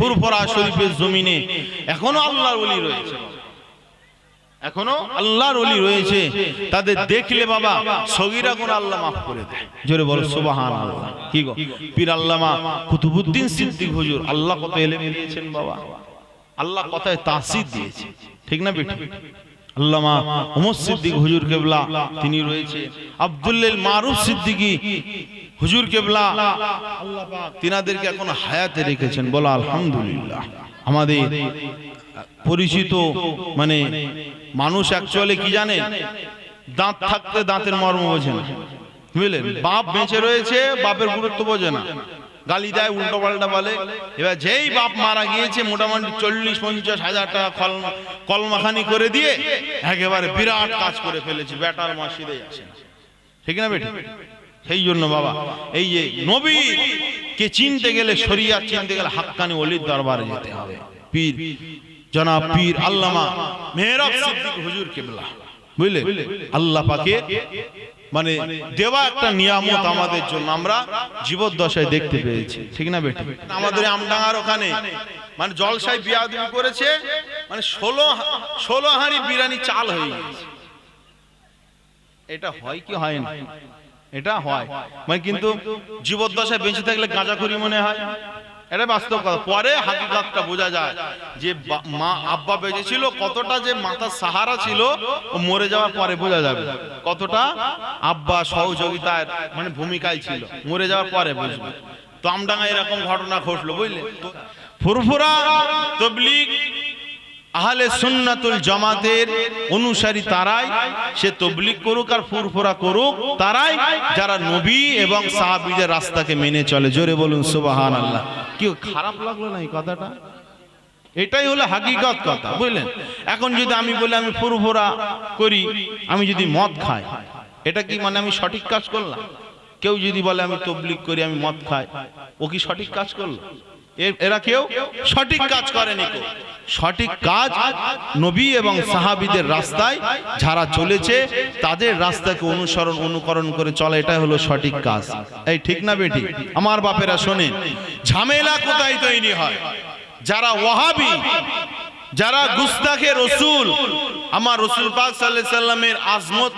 ফুরফরা শরীফের জমিনে এখনও আল্লাহর ওলি রয়েছে। এখনও আল্লাহর ওলি রয়েছে। তাদের দেখলে বাবা সগিরা গুণ আল্লাহ মাফ করে দেয়। জোরে বলো সুবাহান আল্লাহ কি গো? পীর আল্লামা কুতুবুদ্দিন সিদ্দিক হুজুর, আল্লাহ কত এলেম দিয়েছেন বাবা। আল্লাহ কথায় তাসিদ দিয়েছে। ঠিক না বেটি? আল্লামা ওমর সিদ্দিক হুজুর কেবলা, তিনি রয়েছে। আব্দুল্লিল মারুফ সিদ্দিকী হুজুর কেবলা, তিনাদেরকে এখন হায়াতে রেখেছেন। বলা, আলহামদুলিল্লাহ। আমাদের পরিচিত মানে মানুষ অ্যাকচুয়ালি কি জানে? দাঁত থাকতে দাঁতের মর্ম বোঝে না। বুঝলেন? বাপ বেঁচে রয়েছে, বাপের গুরুত্ব বোঝে না। গালি দেয় উল্টো পাল্টা বলে। এবার যেই বাপ মারা গিয়েছে, মোটামুটি চল্লিশ, পঞ্চাশ হাজার টাকা কল কলমাখানি করে দিয়ে একেবারে বিরাট কাজ করে ফেলেছে। বেটার আসে না। ঠিক না বেটি? সেই জন্য বাবা এই যে নবী কে চিনতে গেলে শরিয়া চিনতে গেলে হাক্কানি অলির দরবারে যেতে হবে। পীর জনাব পীর আল্লামা মেহরাব সিদ্দিক হুজুর কেবলা। বুঝলে? আল্লাহ পাকে মানে দেওয়া একটা নিয়ামত আমাদের জন্য আমরা জীবদ্দশায় দেখতে পেয়েছি। ঠিক না বেটি? আমাদের আমডাঙ্গার ওখানে মানে জলসায় বিয়াদবি করেছে মানে ষোলো ষোলো হাঁড়ি বিরিয়ানি চাল হয়ে গেছে এটা হয় কি হয় না? এটা হয়। মানে কিন্তু জীবদ্দশায় বেঁচে থাকলে গাঁজাখুরি মনে হয়। এটা বাস্তব কথা। পরে হাকিকাতটা বোঝা যায় যে মা আব্বা বেঁচে ছিল কতটা যে মাথার সাহারা ছিল ও মরে যাওয়ার পরে বোঝা যাবে। কতটা আব্বা সহযোগিতার মানে ভূমিকায় ছিল। মরে যাওয়ার পরে বুঝবে। তো আমডাঙ্গা এরকম ঘটনা ঘটলো বুঝলে? ফুরফুরা তবলিগ আহলে সুন্নাতুল জামাতের অনুসারী তারাই সে তবলিক করুক আর ফুরফুরা করুক তারাই যারা নবী এবং সাহাবীদের রাস্তাকে মেনে চলে। জোরে বলুন সুবাহান আল্লাহ কি খারাপ লাগল না এই কথাটা? এটাই হলো হাকিকত কথা বুঝলেন? এখন যদি আমি বলি আমি ফুরফুরা করি আমি যদি মদ খাই এটা কি মানে আমি সঠিক কাজ করলাম? কেউ যদি বলে আমি তবলিক করি আমি মদ খাই ও কি সঠিক কাজ করল? এরা কেউ সঠিক কাজ করেনি সঠিক কাজ নবী এবং সাহাবিদের রাস্তায় যারা চলেছে, তাদের রাস্তাকে অনুসরণ, অনুকরণ করে চলা, এটাই হলো সঠিক কাজ। এই ঠিক না বেটি? আমার বাপেরা শোনে ঝামেলা কোথায় তৈরি হয়? যারা ওয়াহাবি, যারা গুস্তাখে রসুল, আমার রসুল পাক সাল্লাল্লাহু সাল্লামের আজমত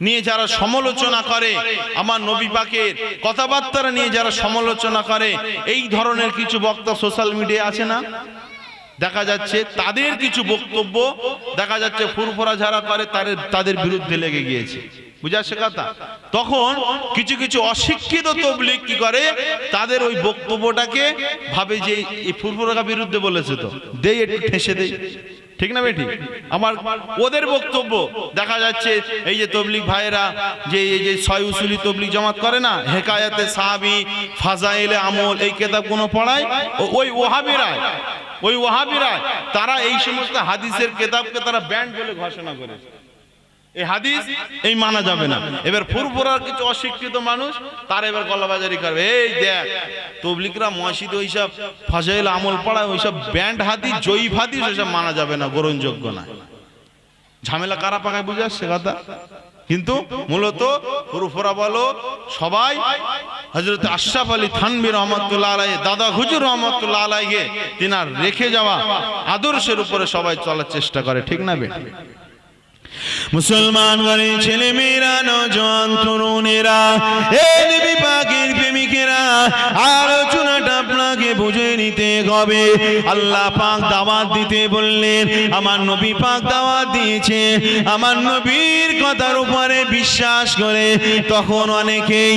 নিয়ে যারা সমালোচনা করে আমার নবী পাকের কথাবার্তা নিয়ে যারা সমালোচনা করে এই ধরনের কিছু বক্তা সোশ্যাল মিডিয়া আছে না? দেখা যাচ্ছে তাদের কিছু বক্তব্য দেখা যাচ্ছে ফুরফুরা যারা করে তাদের তাদের বিরুদ্ধে লেগে গিয়েছে। বুঝাচ্ছে কথা? তখন কিছু কিছু অশিক্ষিত তবলিগ কি করে? তাদের ওই বক্তব্যটাকে ভাবে যে এই ফুরফুরাকা বিরুদ্ধে বলেছে তো। দেই একটু ঠেসে দেই ঠিক না বেটি আমার ওদের বক্তব্য দেখা যাচ্ছে, এই যে তবলিক ভাইয়েরা, যে এই যে ছয় উসুলি তবলিক জমাত করে না, হেকায়াতে সাহাবি, ফাজাইলে আমল, এই কেতাব কোনো পড়ায়? ওই ওহাবিরায় ওই ওহাবিরা, তারা এই সমস্ত হাদিসের কেতাবকে তারা ব্যান্ড বলে ঘোষণা করেছে। হাদিস এই মানা যাবে না। এবার কিছু অশিক্ষিত মানুষ, তার এবার এই দেখ তবলিকরা ওইসব আমল পড়ায় ওইসব ব্যান্ড হাদিস হাদিস মানা যাবে না না। ঝামেলা কারা পাকায় বুঝে আসছে কথা? কিন্তু মূলত ফুরফুরা বলো, সবাই হজরত আশরাফ আলী থানবী রহমতুল্লাহ আলাই দাদা হুজুর রহমতুল্লাহ আলাইকে তিনার রেখে যাওয়া আদর্শের উপরে সবাই চলার চেষ্টা করে, ঠিক না বে? মুসলমান ঘরে ছেলে মেয়েরা নজন তরুণেরা এ দেবী পাখির প্রেমিকেরা আলোচনা বুঝে নিতে হবে। আল্লাহ পাক দাওয়াত দিতে বললেন, আমার নবী পাক দাওয়াত দিয়েছে। আমার নবীর কথার উপরে বিশ্বাস করে তখন অনেকেই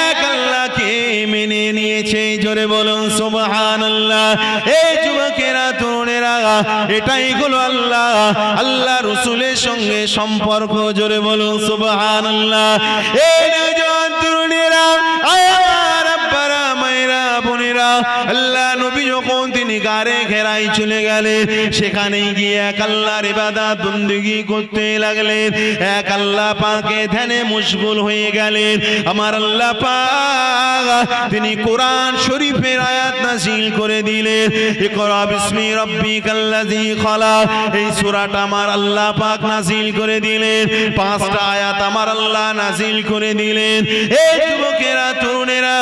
এক আল্লাহকে মেনে নিয়েছে। জোরে বলুন সুবহান আল্লাহ এই যুবকেরা, তরুণেরা, এটাই হলো আল্লাহ। আল্লাহ রসুলের সঙ্গে সম্পর্ক, জোরে বলুন সুবহান আল্লাহ এই তরুণেরা বোনেরা আল্লাহ নবী যখন তিনি ঘেরাই চলে গেলেন সেখানে গিয়ে এক আল্লাহর ইবাদত বন্দেগী করতে লাগলেন এক আল্লাহ পাকে ধ্যানে মুশগুল হয়ে গেলেন আমার আল্লাহ পাক তিনি কোরআন শরীফের আয়াত নাজিল করে দিলেন। ইকরা বিসমি রাব্বিকাল্লাযী খালাক, এই সূরাটা আমার আল্লাহ পাক করে দিলেন। পাঁচটা আয়াত আমার আল্লাহ নাজিল করে দিলেন। এই যুবকেরা, তরুণেরা,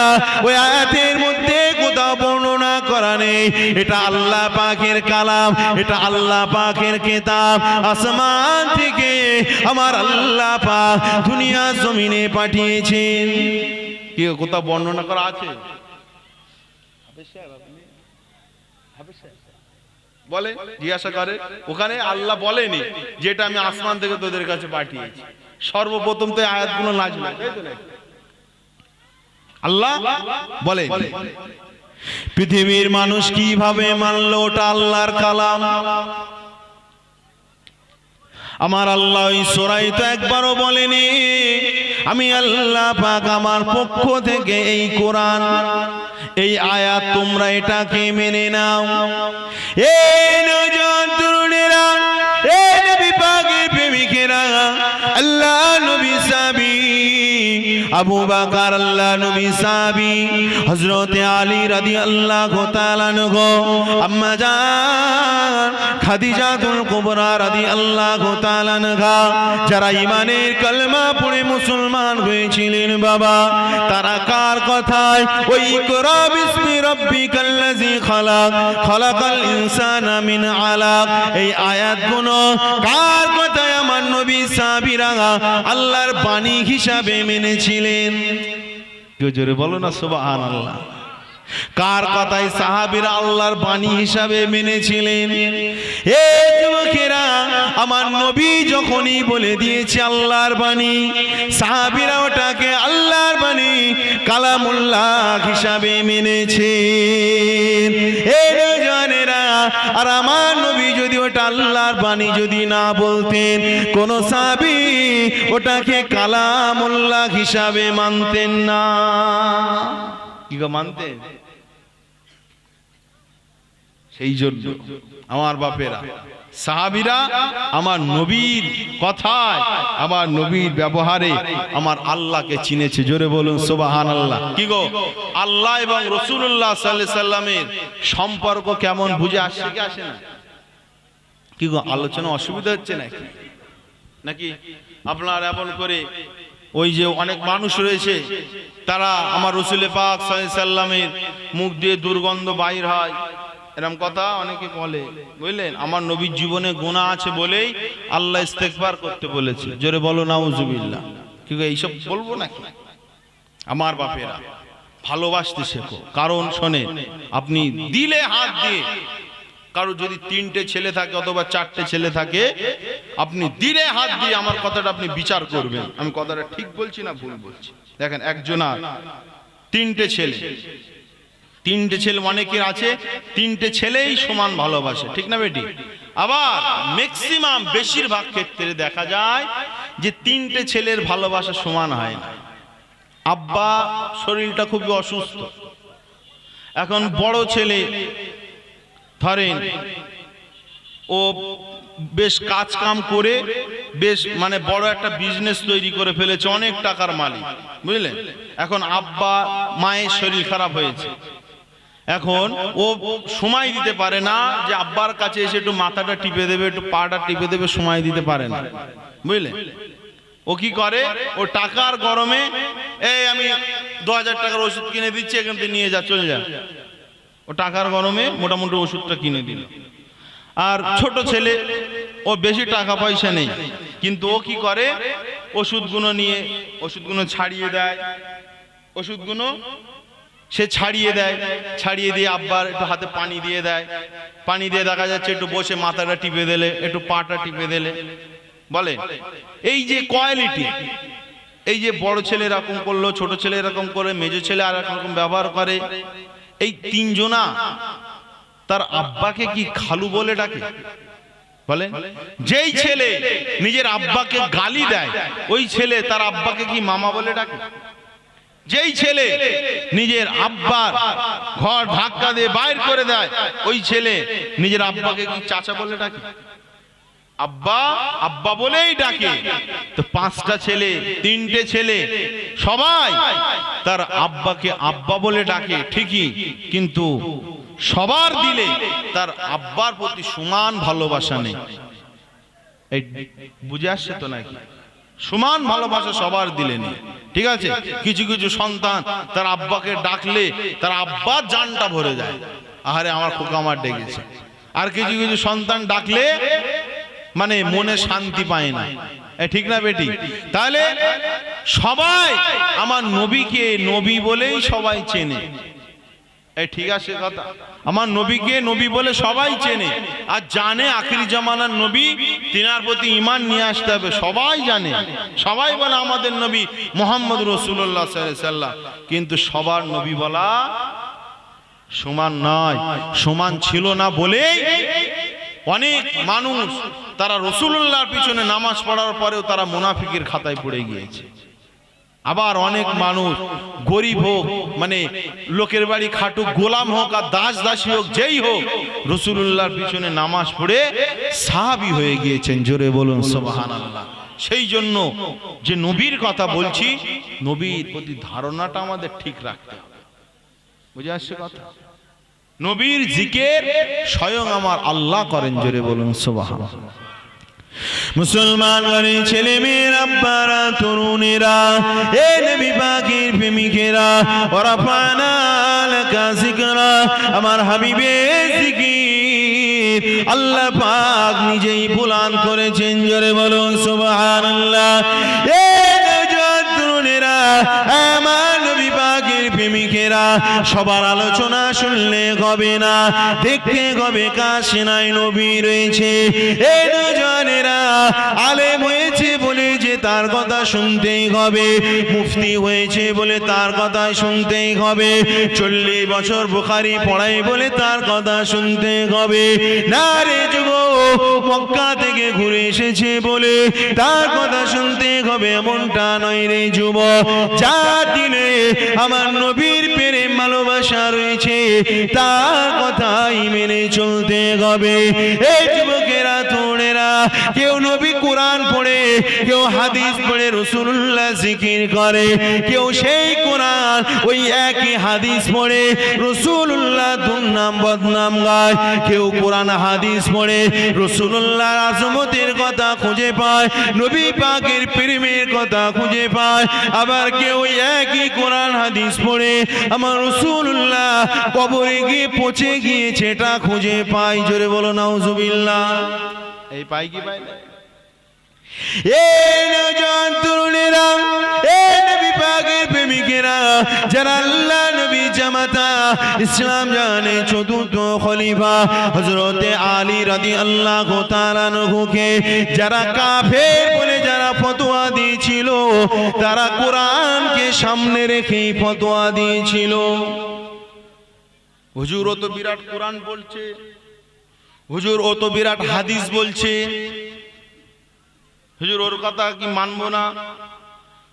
ওই আয়াতের মধ্যে কোথাও বর্ণনা করা নেই। এটা আল্লাহ পাকের কালাম, এটা আল্লাহ পাকের কেতাব। আসমান থেকে আমার আল্লাহ পাক দুনিয়া জমিনে পাঠিয়েছেন। কি কোথাও বর্ণনা করা আছে? বলে, জিজ্ঞাসা করে, ওখানে আল্লাহ বলেনি যেটা আমি আসমান থেকে তোদের কাছে পাঠিয়েছি। সর্বপ্রথম তো আয়াতগুলো তাই আল্লাহ বলে পৃথিবীর মানুষ কীভাবে মানলো ওটা আল্লাহর কালাম? আমার আল্লাহ সোরাই তো একবারও বলেনি, আমি আল্লাহ পাক আমার পক্ষ থেকে এই কোরআন, এই আয়াত তোমরা এটাকে মেনে নাও। এই নজন তরুণেরা এই যারা ঈমানের কালেমা পড়ে মুসলমান হয়েছিলেন বাবা তারা কার কথায় ওই ইকরা খালাক আলাক এই আয়াতগুলো কার আমার নবী সাহাবীরা আল্লাহর বাণী হিসাবে মেনেছিলেন। কেউ জোরে বলো না, সুবহানাল্লাহ। কার কথায় সাহাবীরা আল্লাহর বাণী হিসাবে মেনেছিলেন? এ যুবকেরা, আমার নবী যখনই বলে দিয়েছে আল্লাহর বাণী, সাহাবীরা ওটাকে আল্লাহর বাণী কালামুল্লাহ হিসাবে মেনেছে এ আর আমার নবী যদি ওটা আল্লাহর বাণী যদি না বলতেন, কোন সাবি ওটাকে কালামুল্লাহ হিসাবে মানতেন না। কি গো মানতেন? সেই জন্য, আমার বাপেরা। সাহাবিরা আমার নবীর কথায়, আমার নবীর ব্যবহারে আমার আল্লাহকে চিনেছে। জোরে বলুন সোবাহান আল্লাহ কি গো? আল্লাহ এবং রসুল্লাহ সাল্লাহ সাল্লামের সম্পর্ক কেমন বুঝে আসছে আসে? না কি গো, আলোচনা অসুবিধা হচ্ছে নাকি? নাকি? আপনার এমন করে ওই যে অনেক মানুষ রয়েছে, তারা আমার রসুল পাক সাল্লামের মুখ দিয়ে দুর্গন্ধ বাহির হয়। এরকম কথা অনেকে বলে বুঝলেন? আমার নবীর জীবনে গুণা আছে বলেই আল্লাহ ইস্তেকবার করতে বলেছে। জোরে বলো নাউজুবিল্লাহ। কি গো, এইসব বলব নাকি? আমার বাপেরা ভালোবাসতে শেখো। কারণ শোনে আপনি দিলে হাত দিয়ে কারও যদি তিনটে ছেলে থাকে অথবা চারটে ছেলে থাকে আপনি দিলে হাত দিয়ে আমার কথাটা আপনি বিচার করবেন। আমি কথাটা ঠিক বলছি না ভুল বলছি? দেখেন একজনার তিনটে ছেলে তিনটে ছেলে অনেকের আছে, তিনটে ছেলেই সমান ভালোবাসে, ঠিক না বেটি? আবার ম্যাক্সিমাম বেশিরভাগ ক্ষেত্রে দেখা যায় যে তিনটে ছেলের ভালোবাসা সমান হয় না। আব্বা শরীরটা খুবই অসুস্থ। এখন বড় ছেলে, ধরেন, ও বেশ কাজ কাম করে, বেশ মানে বড় একটা বিজনেস তৈরি করে ফেলেছে, অনেক টাকার মালিক, বুঝলেন? এখন আব্বা মায়ের শরীর খারাপ হয়েছে। এখন ও সময় দিতে পারে না যে আব্বার কাছে এসে একটু মাথাটা টিপে দেবে একটু পাটা টিপে দেবে সময় দিতে পারে না। বুঝলে? ও কি করে? ও টাকার গরমে এই আমি দু হাজার টাকার ওষুধ কিনে দিচ্ছি এখান থেকে নিয়ে যা চলে যা। ও টাকার গরমে মোটামুটি ওষুধটা কিনে দিল। আর ছোট ছেলে ও বেশি টাকা পয়সা নেই। কিন্তু ও কি করে? ওষুধগুলো নিয়ে ওষুধগুলো ছাড়িয়ে দেয়। ওষুধগুলো সে ছাড়িয়ে দেয় ছাড়িয়ে দিয়ে আব্বার একটু হাতে পানি দিয়ে দেয়। পানি দিয়ে দেখা যাচ্ছে একটু বসে মাথাটা টিপে দিলে একটু পাটা টিপে দিলে। বলে এই যে কোয়ালিটি এই যে বড় ছেলে এরকম করল ছোট ছেলে এরকম করে মেজো ছেলে আর রকম ব্যবহার করে এই তিনজনা তার আব্বাকে কি খালু বলে ডাকে? বলে যেই ছেলে নিজের আব্বাকে গালি দেয় ওই ছেলে তার আব্বাকে কি মামা বলে ডাকে? যেই ছেলে নিজের আব্বার ঘর ধাক্কা দিয়ে বাইর করে দেয়, ওই ছেলে নিজের আব্বাকে কি চাচা বলে ডাকে? আব্বা আব্বা বলেই ডাকে। তো পাঁচটা ছেলে, তিনটে ছেলে, সবাই তার আব্বাকে আব্বা বলে ডাকে, ঠিকই। কিন্তু সবার দিলে তার আব্বার প্রতি সমান ভালোবাসা নেই। বুঝে আসছে তো নাকি? সমান ভালোবাসা সবার দিলেন ঠিক আছে? কিছু কিছু সন্তান তার আব্বাকে ডাকলে তার আব্বার জানটা ভরে যায়। আহারে, আমার খোকা আমার ডেকেছে। আর কিছু কিছু সন্তান ডাকলে মানে মনে শান্তি পায় না। ঠিক না বেটি? তাহলে সবাই আমার নবীকে নবী বলেই সবাই চেনে। এই ঠিক আছে কথা। আমার নবীকে নবী বলে সবাই চেনে। আর জানে আখির জামানার নবী, তিনার প্রতি ইমান নিয়ে আসতে হবে, সবাই জানে। সবাই বলে আমাদের নবী মোহাম্মদ রসুল্লাহ সাল্লাম কিন্তু সবার নবী বলা সমান নয়, সমান ছিল না বলেই অনেক মানুষ তারা রসুল্লাহর পিছনে নামাজ পড়ার পরেও তারা মুনাফিকের খাতায় পড়ে গিয়েছে। আবার অনেক মানুষ গরিব হোক মানে লোকের বাড়ি খাটুক, গোলাম হোক আর দাস দাসী হোক, যেই হোক রসুল্লাহর পিছনে নামাজ পড়ে সাহাবি হয়ে গিয়েছেন। জোরে বলুন সোবাহান আল্লাহ সেই জন্য যে নবীর কথা বলছি, নবীর প্রতি ধারণাটা আমাদের ঠিক রাখতে হবে। বুঝে আসছে কথা? নবীর জিকের স্বয়ং আমার আল্লাহ করেন, জোরে বলুন সোবাহান মুসলমান ঘরে ছেলে মেয়ের, আব্বারা, তরুণেরা, এ নবী পাকের প্রেমিকেরা, ওরা পানাল কাসিকরা আমার হাবিবে জিকির। আল্লাহ পাক নিজেই বুলান করেছেন, জোরে বলুন সুবহানাল্লাহ। এ তরুণেরা প্রেমিকেরা সবার আলোচনা শুনলে হবে না। দেখতে হবে কাছে নাই নবী রয়েছে। এই নজনেরা আলেম হয়েছে বলে যে তার কথা শুনতেই হবে। মুফতি হয়েছে বলে তার কথা শুনতেই হবে। চল্লিশ বছর বুখারি পড়াই বলে তার কথা শুনতে হবে। না রে যুব মক্কা থেকে ঘুরে এসেছে বলে তার কথা শুনতে হবে। এমনটা নয় রে যুব যা দিলে আমার নবীর প্রেম ভালোবাসা রয়েছে তার কথাই মেনে চলতে হবে। এই যুবকেরা তোড়েরা কেউ নবী কোরআন পড়ে, কেউ হাদিস পড়ে রসুল্লাহ জিকির করে, কেউ সেই কোরআন ওই একই হাদিস পড়ে রসুল্লাহ দুর্নাম বদনাম গায়, কেউ কোরআন হাদিস পড়ে রসুল্লাহ আজমতের কথা খুঁজে পায়, নবী পাকের প্রেমের কথা খুঁজে পায়, আবার কেউ একই কোরআন হাদিস পড়ে, আমার রসুল্লাহ কবরে গিয়ে পচে গিয়েছে এটা খুঁজে পাই জোরে বলো নাউজুবিল্লাহ। এই পাই কি পাই না? যারা আল্লাহ নবী জামাতা ইসলাম জানে চতুর্থ খলিফা হযরতে আলী তাআলা নহুকে যারা কাফের বলে যারা ফতোয়া দিয়েছিল তারা কোরআনকে সামনে রেখেই ফতোয়া দিয়েছিল। হুজুর ও তো বিরাট কোরআন বলছে। হুজুর ও তো বিরাট হাদিস বলছে। হুজুর, ওর কথা কি মানবো না?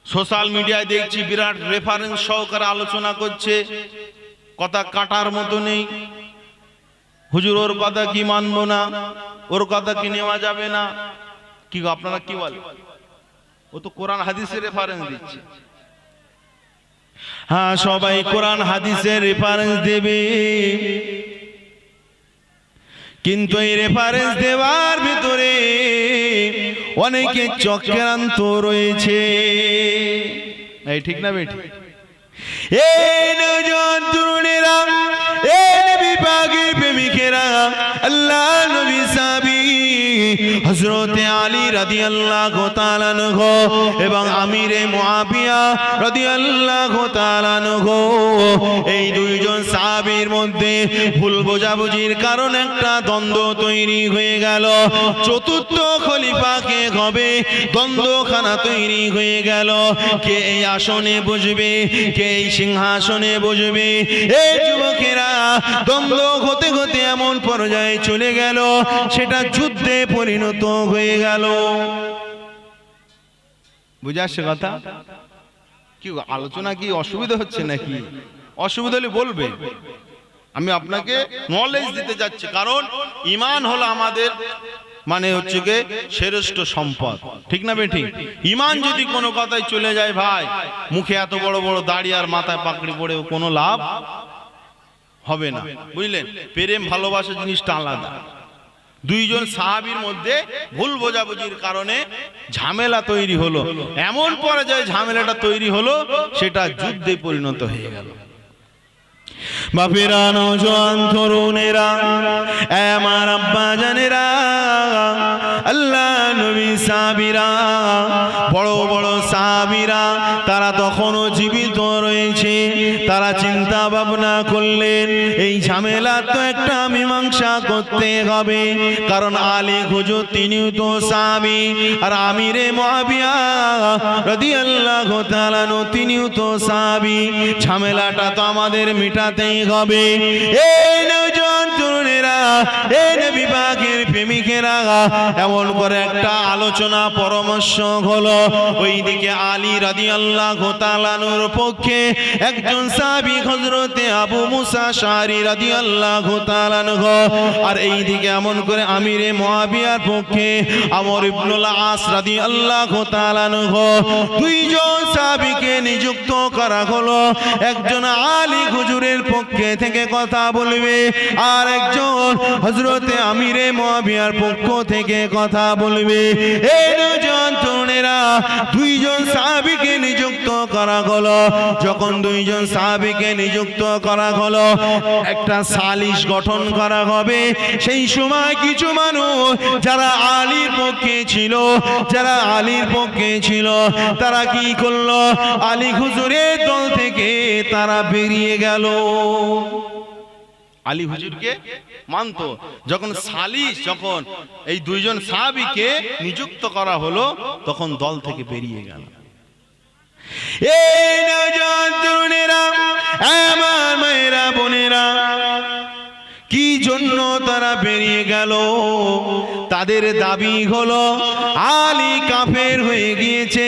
সোশ্যাল মিডিয়ায় দেখছি বিরাট রেফারেন্স সহকারে আলোচনা করছে। কথা কাটার মতো নেই। হুজুর, ওর কথা কি মানবো না? ওর কথা কি নেওয়া যাবে না? কি আপনারা কি বলেন ও তো কোরআন, হাদিসের রেফারেন্স দিচ্ছে। হ্যাঁ সবাই কোরআন, হাদিসের রেফারেন্স দেবে। কিন্তু এই রেফারেন্স দেওয়ার ভিতরে অনেকে চক্রান্ত রয়েছে। এই ঠিক না বেঠি এই নজন প্রেমিকেরা, আল্লাহ নবী সাবি হযরতে আলী রাদিয়াল্লাহু তাআলা আনহু এবং আমিরে মুআবিয়া রাদিয়াল্লাহু তাআলা আনহু, এই দুইজন সাহাবীর মধ্যে ভুল বোঝাবুঝির কারণ একটা দ্বন্দ্ব তৈরি হয়ে গেল। চতুর্থ খলিফাকে হবে? দ্বন্দ্বখানা তৈরি হয়ে গেল। কে এই আসনে বসবে? কে এই সিংহাসনে বসবে? এই যুবকেরা, দ্বন্দ্ব হতে হতে এমন পর্যায়ে চলে গেল। সেটা যুদ্ধে পরিণত হয়ে গেল। বুঝে আসছে কথা? কি, আলোচনা কি অসুবিধা হচ্ছে নাকি? অসুবিধা হলে বলবে। আমি আপনাকে নলেজ দিতে যাচ্ছি, কারণ ইমান হলো আমাদের মানে হচ্ছে গিয়ে শ্রেষ্ঠ সম্পদ। ঠিক না বেঠি ইমান যদি কোনো কথায় চলে যায় ভাই, মুখে এত বড় বড় দাড়ি আর মাথায় পাকড়ি পড়েও কোনো লাভ হবে না। বুঝলেন? প্রেম, ভালোবাসা জিনিসটা আলাদা। দুইজন সাহাবির মধ্যে ভুল বোঝাবুঝির কারণে ঝামেলা তৈরি হলো। এমন পর্যায়ে ঝামেলাটা তৈরি হলো, সেটা যুদ্ধে পরিণত হয়ে গেল। বাপেরা নজওয়ান তরুণেরা আমার আব্বা জানেরা, আল্লাহ নবী সাবিরা বড় বড় সাবিরা তারা তখনও জীবিত রয়েছে। তারা চিন্তা ভাবনা করলেন, এই ঝামেলা তো একটা মীমাংসা করতে হবে। কারণ আলী হুজুর তিনিও তো সাবি আর আমিরে মহাবিয়া তিনিও তো স্বামী ঝামেলাটা তো আমাদের মিটাতেই হবে। এই নওজোয়ান প্রেমিকেরা, এমন করে একটা আলোচনা, পরামর্শ হলো, ওইদিকে আলী তাআলার পক্ষে একজন সাহাবী হযরতে আবু মুসা রাদিয়াল্লাহু তাআলা আর এইদিকে এমন করে আমিরে মুয়াবিয়ার পক্ষে আমর আস রাদিয়াল্লাহু তাআলা দুইজন সাহাবীকে নিযুক্ত করা হলো। একজন আলী হুজুরের পক্ষে থেকে কথা বলবে, আর একজন হযরতে আমিরে মুয়াবিয়ার পক্ষ থেকে কথা বলবে। দুইজন সাহাবীকে নিযুক্ত করা হলো। যখন দুইজন সাহাবীকে নিযুক্ত করা হলো, একটা সালিশ গঠন করা হবে। সেই সময় কিছু মানুষ যারা আলীর পক্ষে ছিল, যারা আলীর পক্ষে ছিল, তারা কি করল? আলী হুজুরের দল থেকে তারা বেরিয়ে গেল। আলী হুজুরকে মানতো। যখন সালিশ, যখন এই দুইজন সাহাবীকে নিযুক্ত করা হলো, তখন দল থেকে বেরিয়ে গেল। আমার মায়েরা, বোনেরা, কি জন্য তারা বেরিয়ে গেল? তাদের দাবি হলো, আলী কাফের হয়ে গিয়েছে,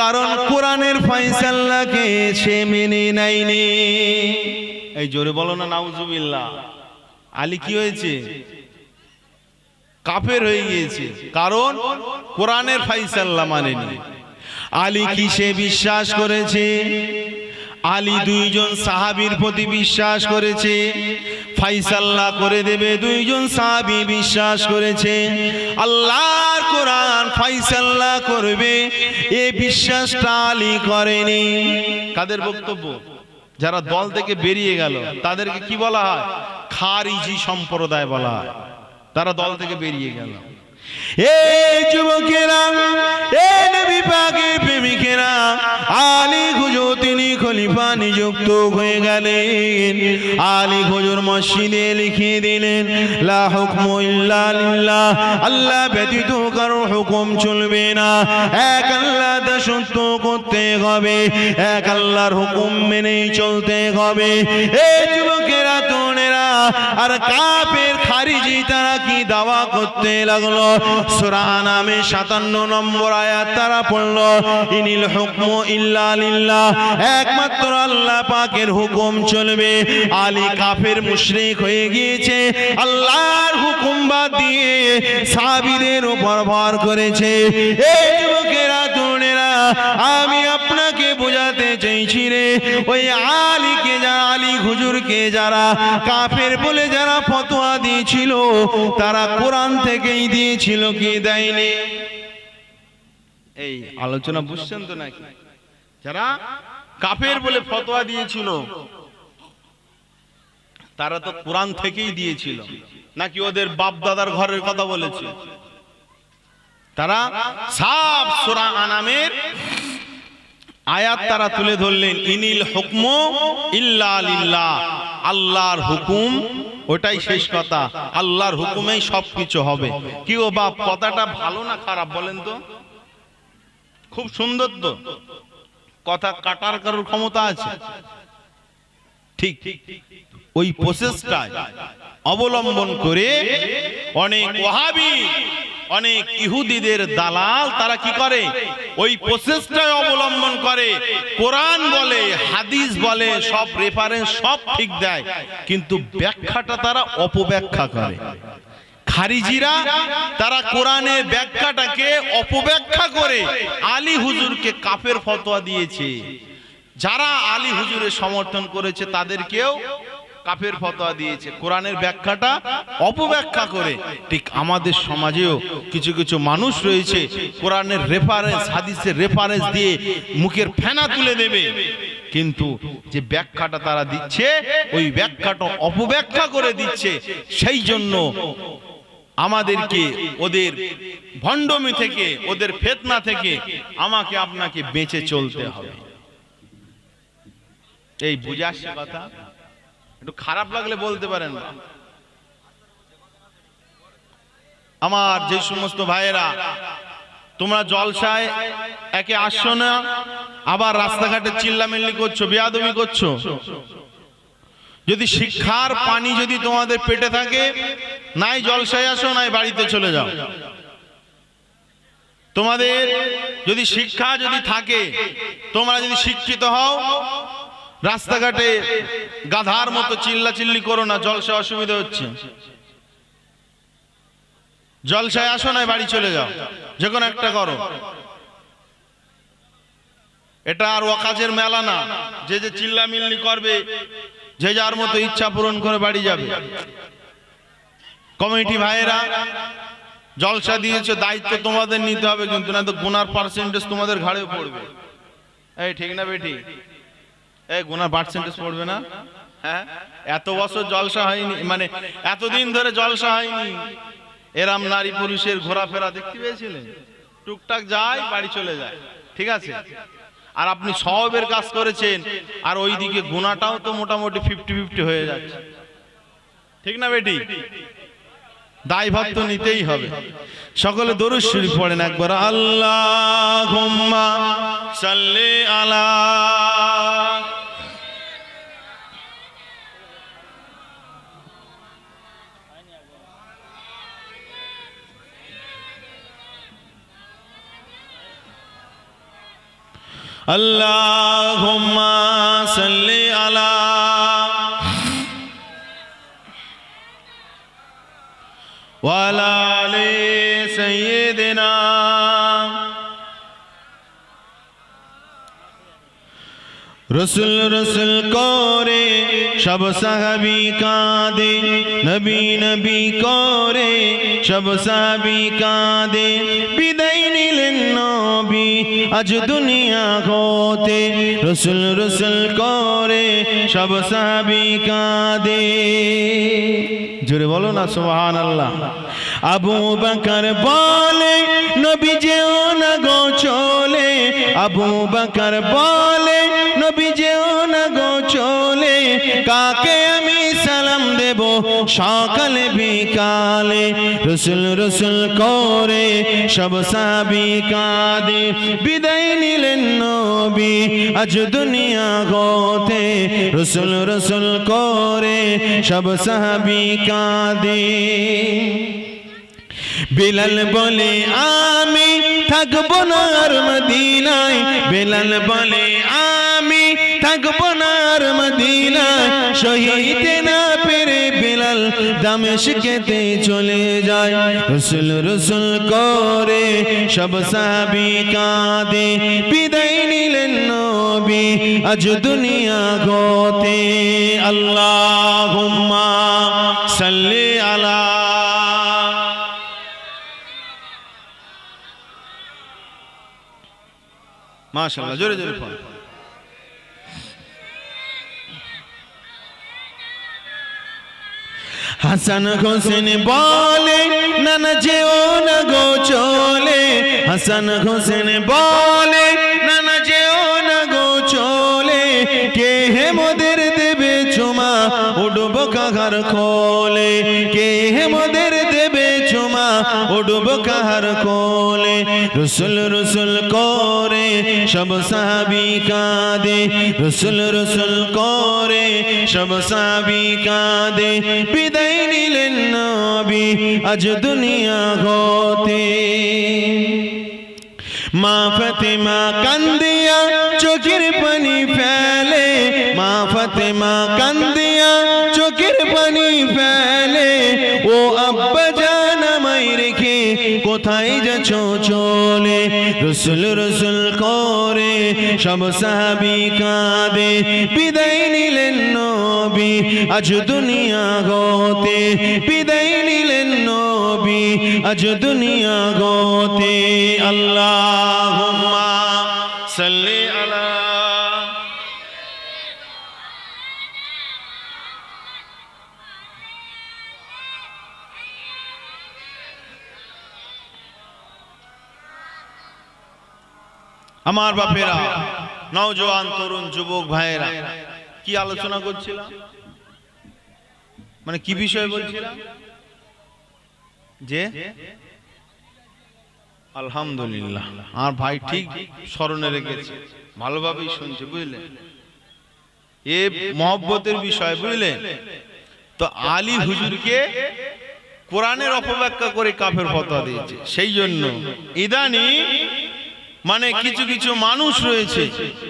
কারণ কোরআনের ফয়সাল্লাকে সে মেনে নেয়নি। এই জোরে বলো না নাউজুবিল্লাহ। আলী কি হয়েছে? কাফের হয়ে গিয়েছে। কারণ কোরআনের ফাইসাল্লাহ মানেনি। আলী কিসে বিশ্বাস করেছে? আলী দুইজন সাহাবীর প্রতি বিশ্বাস করেছে। ফাইসাল্লাহ করে দেবে দুইজন সাহাবী বিশ্বাস করেছে। আল্লাহর কোরআন ফাইসাল্লাহ করবে। এ বিশ্বাসটা আলী করেনি। কাদের বক্তব্য? যারা দল থেকে বেরিয়ে গেল তাদেরকে কি বলা হয়? খারিজি সম্প্রদায় বলা হয়। তারা দল থেকে বেরিয়ে গেল। এই যুবকেরা নিযুক্ত হয়ে গেলেন। আলী হুজুর মসজিদে লিখে দিলেন আল্লাহ ব্যতীত কারও হুকুম চলবে না। এক আল্লাহ দাসত্ব করতে হবে, এক আল্লাহর হুকুম মেনেই চলতে হবে। এই যুবকেরা, তরুণেরা, আর কাপের খারিজি তারা কি দাওয়া করতে লাগল। সূরা নামে 57 নম্বর আয়াত তারা পড়ল। ইনিল হুকমু ইল্লা লিল্লাহ। একমাত্র আল্লাহ পাকের হুকুম চলবে। আলী কাফের মুশরিক হয়ে গিয়েছে। আল্লাহর হুকুম বাদ দিয়ে সাহাবীদের উপর ভর করেছে। এই যুবকেরা তরুণেরা আমি আপনাকে বোঝাতে চাইছি রে, ওই আলীকে যারা আলী হুজুরকে যারা কাফের বলে যারা ফতোয়া দিয়েছিল, তারা কোরআন থেকেই দিয়েছিল কি দেয়নি? এই আলোচনা বুঝছেন তো নাকি? যারা কাফের বলে ফতোয়া দিয়েছিল, তারা তো কোরআন থেকেই দিয়েছিল। নাকি ওদের বাপ দাদার ঘরের কথা বলেছে? তারা সাব সূরা আনামের আয়াত তারা তুলে ধরলেন, ইনিল হুকম ইল্লা আল্লাহর হুকুম, ওটাই শেষ কথা। আল্লাহর হুকুমেই সব কিছু হবে। কি ও বাপ, কথাটা ভালো না খারাপ বলেন তো? খুব সুন্দর তো। কথা কাটার কারোর ক্ষমতা আছে? ঠিক ওই প্রসেসটাই অবলম্বন করে অনেক ওয়াহাবি, অনেক ইহুদিদের দালাল, তারা কি করে? ওই প্রসেসটাই অবলম্বন করে। কোরআন বলে, হাদিস বলে, সব রেফারেন্স সব ঠিক দেয়। কিন্তু ব্যাখ্যাটা তারা অপব্যাখ্যা করে। খারিজিরা, তারা কোরআনের ব্যাখ্যাটাকে অপব্যাখ্যা করে। আলী হুজুরকে কাফের ফতোয়া দিয়েছে। যারা আলী হুজুরের সমর্থন করেছে, তাদেরকেও কাফের ফতোয়া দিয়েছে। কোরআনের ব্যাখ্যাটা অপব্যাখ্যা করে। ঠিক আমাদের সমাজেও কিছু কিছু মানুষ রয়েছে, কোরআনের রেফারেন্স হাদিসের রেফারেন্স দিয়ে মুখের ফেনা তুলে দেবে। কিন্তু যে ব্যাখ্যাটা তারা দিচ্ছে, ওই ব্যাখ্যাটা অপব্যাখ্যা করে দিচ্ছে। সেই জন্য আমাদেরকে ওদের ভণ্ডমি থেকে, ওদের ফেতনা থেকে আমাকে আপনাকে বেঁচে চলতে হবে। এই বুঝে আসছে কথা? একটু খারাপ লাগলে বলতে পারেন। আমার যে সমস্ত ভাইয়েরা তোমরা জলসায় একে আসছো না আবার রাস্তাঘাটে চিল্লামিল্লি করছ বেয়াদবি করছ। যদি শিক্ষার পানি যদি তোমাদের পেটে থাকে নাই জলসায় আসো নাই বাড়িতে চলে যাও। তোমাদের যদি শিক্ষা যদি থাকে তোমরা যদি শিক্ষিত হও রাস্তাঘাটে গাধার মতো চিল্লা চিল্লি করো না জলসা অসুবিধা হচ্ছে। জলসায় আসো না, বাড়ি চলে যাও, যে কোনো একটা করো। এটা আর ওয়াকাজের মেলা না, যে যে চিল্লা মিল্লি করবে, যে যার মতো ইচ্ছা পূরণ করে বাড়ি যাবে। কমিটি ভাইয়েরা, জলসা দিয়েছে, দায়িত্ব তোমাদের নিতে হবে, কিন্তু না তো গুনার পার্সেন্টেজ তোমাদের ঘাড়ে পড়বে। এই ঠিক না বেটি এই গুনার পার্সেন্টেজ পড়বে না? হ্যাঁ? এত বছর জলসা হয়নি মানে এতদিন ধরে জলসা হয়নি। নারী পুরুষের ঘোরাফেরা দেখতে পেয়েছিলেন? টুকটাক যায়, বাড়ি চলে যায়। ঠিক আছে? আর আপনি সবের কাজ করেছেন, আর ওইদিকে গুণাটাও তো মোটামুটি ফিফটি ফিফটি হয়ে যাচ্ছে। ঠিক না বেটি? দায়ভার তো নিতেই হবে। সকলে দরুদ শরীফ পড়েন একবার। আল্লাহ আলা اللہم صلی علی وعلا علی سیدنا রসুল রসুল করে, সব সাহাবি কাঁদে, নবী নবী করে, সব সাহাবি কাঁদে। বিদায় নিলেন নবী, আজ দুনিয়া হতে রসুল রসুল করে, সব সাহাবি কাঁদে। জোরে বলো না সুবহান আল্লাহ আবু বকর বলে, নবী যেও না গো চলে। আবু বকর বলে, নবী যেও না গো চলে। কাকে আমি সালাম দেব সকালে বিকালে? রসুল রসুল করে, সব সাবি কাঁদে। বিদায় নিলেন নবী, আজ দুনিয়া গতে। রসুল রসুল করে, সব সাহাবি কাঁদে। বিলাল বলে, আমি থাকব না আর মদিনায়। বিলাল বলে, আমি থাকব না আর মদিনায়। শহীদে না পেরে বিলাল দামেশকেতে চলে যায়। রসুল রসুল করে, সব সাবি কাঁদে। বিদায় নিলেন নবী, আজ দুনিয়া গতে আল্লাহুম্মা মাশাআল্লাহ জোরে জোরে পড় হাসান হোসেন বলে নানা যেও না গো চলে। হাসান হোসেন বলে নানা যেও না গো চলে। কে হে মোদের দেবে চুমা উডব কাহার কোলে কে হে মোদের দেবে চুমা উডব কাহার কোলে রসুল রসুল করে সব সাহাবি কাঁদে, রসুল রসুল করে, সব সাহাবি কাঁদে, বিদায় নিলেন নবী, আজ দুনিয়া হতে। মা ফতেমা কান্দিয়া, চোখের পানি ফেলে, মা ফতেমা কান্দিয়া, চোখের পানি ফেলে, ও আব্বা কোথায় যাচ্ছ চলে? রসুল রসুল করে সব সাহাবি কাঁদে। বিদায় নিলেন নবী আজ দুনিয়া গতে। বিদায় নিলেন নবী আজ দুনিয়া গতে। আল্লাহ সাল্লি আমার বাপেরা নওজোয়ান তরুণ যুবক ভাইয়েরা কি আলোচনা করছিলাম? মানে কি বিষয় বলছিলাম? যে? আলহামদুলিল্লাহ। আর ভাই ঠিক স্মরণে রেখেছে। ভালোভাবেই শুনছে বুঝলে? এ মহব্বতের বিষয় বুঝলে? তো আলী হুজুরকে কোরআনের অপব্যাখ্যা করে কাফের ফতোয়া দিয়েছে। সেই জন্য ইদানি মানে কিছু কিছু মানুষ রয়েছে।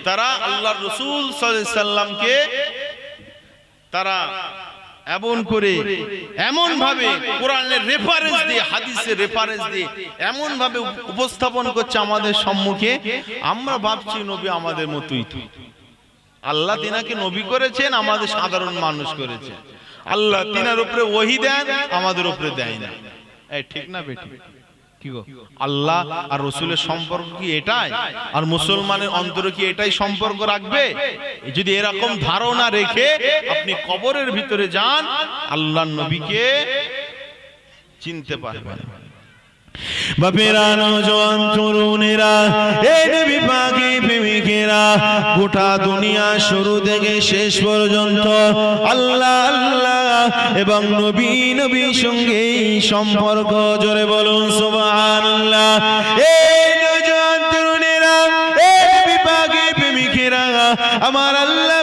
তারা আল্লাহ রসুল সাল্লামকে তারা এমন করে এমন ভাবে কোরআনের রেফারেন্স দিয়ে হাদিসের রেফারেন্স দিয়ে এমন ভাবে উপস্থাপন করছে আমাদের সম্মুখে। আমরা ভাবছি নবী আমাদের মতোই তো। আল্লাহ তিনাকে নবী করেছেন আমাদের সাধারণ মানুষ করেছেন আল্লাহ তিনার উপরে ওহি দেন আমাদের উপরে দেয় না। ঠিক না বেটি আল্লাহ আর রসুলের সম্পর্ক কি এটাই? আর মুসলমানের অন্তরে কি এটাই সম্পর্ক রাখবে? যদি এরকম ধারণা রেখে আপনি কবরের ভিতরে যান আল্লাহ নবীকে চিনতে পারবেন। বাপেরা নজওয়ান তরুণেরা, এ নবী পাকে প্রেমিকেরা, গোটা দুনিয়া শুরু থেকে শেষ পর্যন্ত আল্লাহ আল্লাহ এবং নবী নবী সঙ্গে সম্পর্ক জোরে বলুন, সুবহানাল্লাহ। এ নজওয়ান তরুণেরা, এ নবী পাকে প্রেমিকেরা, আমার আল্লাহ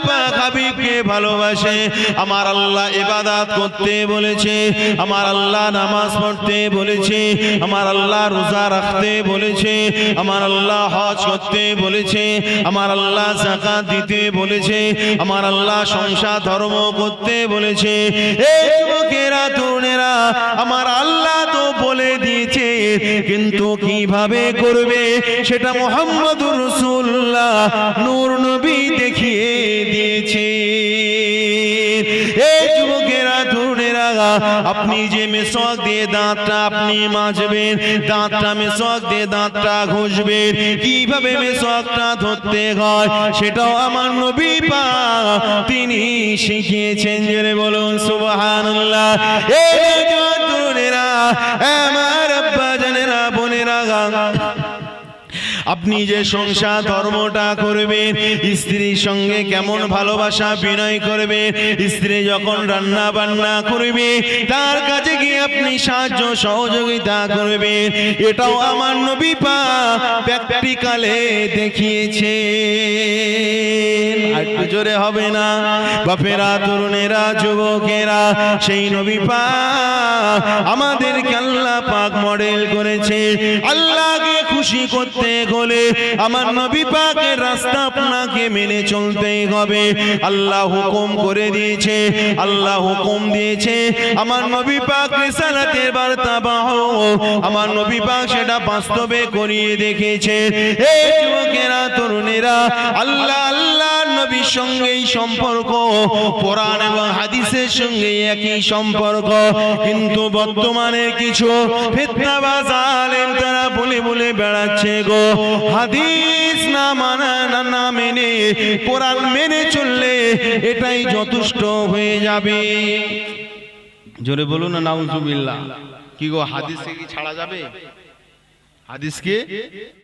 ভালোবাসে। আমার আল্লাহ ইবাদত করতে বলেছে, আমার আল্লাহ নামাজ পড়তে বলেছে, আমার আল্লাহ রোজা রাখতে বলেছে, আমার আল্লাহ হজ করতে বলেছে, আমার আল্লাহ যাকাত দিতে বলেছে, আমার আল্লাহ সংসার ধর্ম করতে বলেছে। এই যুবকেরা, তরুণেরা, আমার আল্লাহ তো বলে দিয়েছে। কিন্তু কীভাবে করবে সেটা মোহাম্মদুর রসুল্লাহ নূর নবী দেখিয়ে দিয়েছে। আপনি যে মেশক দিয়ে দাঁতটা আপনি মাজবেন, দাঁতটা মেশক দিয়ে দাঁতটা ঘষবেন, কীভাবে মেশকটা ধরতে হয় সেটাও আমার নবী পা তিনি শিখিয়েছেন। জেনে বলুন, সুবহানাল্লাহ। এই আপনি যে সংসার ধর্মটা করবেন স্ত্রীর সঙ্গে কেমন ভালোবাসা বিনয় করবে স্ত্রী যখন রান্না বান্না করবে তার কাছে গিয়ে আপনি সাহায্য সহযোগিতা করবে। এটাও আমার নবী পা প্র্যাকটিক্যালে দেখিয়েছে একটু জোরে হবে না? বাপেরা তরুণেরা যুবকেরা সেই নবী পা আমাদেরকে আল্লাহ পাক মডেল করেছে। আল্লাহকে খুশি করতে হলে আমার নবী পাকের রাস্তা আপনাকে মেনে চলতেই হবে। আল্লাহ হুকুম করে দিয়েছে, আল্লাহ হুকুম দিয়েছে। আমার নবী পাক রিসালাতের বার্তা বাহ আমার নবী পাক সেটা বাস্তবে করিয়ে দেখেছে এই যুবকেরা, তরুণেরা, আল্লাহ আল্লাহ নবীর সঙ্গেই সম্পর্ক, কোরআন এবং হাদিসের সঙ্গে একই সম্পর্ক। কিন্তু বর্তমানে কিছু ফিতনাবাজ আলেম তারা বলে বলে বেড়াচ্ছে গো, হাদিস না মানা, না না মেনে, কোরআন মেনে চললে এটাই যথেষ্ট হয়ে যাবে। জোরে বলুন না, নাউজুবিল্লাহ। কি গো, হাদিসকে কি ছাড়া যাবে? হাদিসকে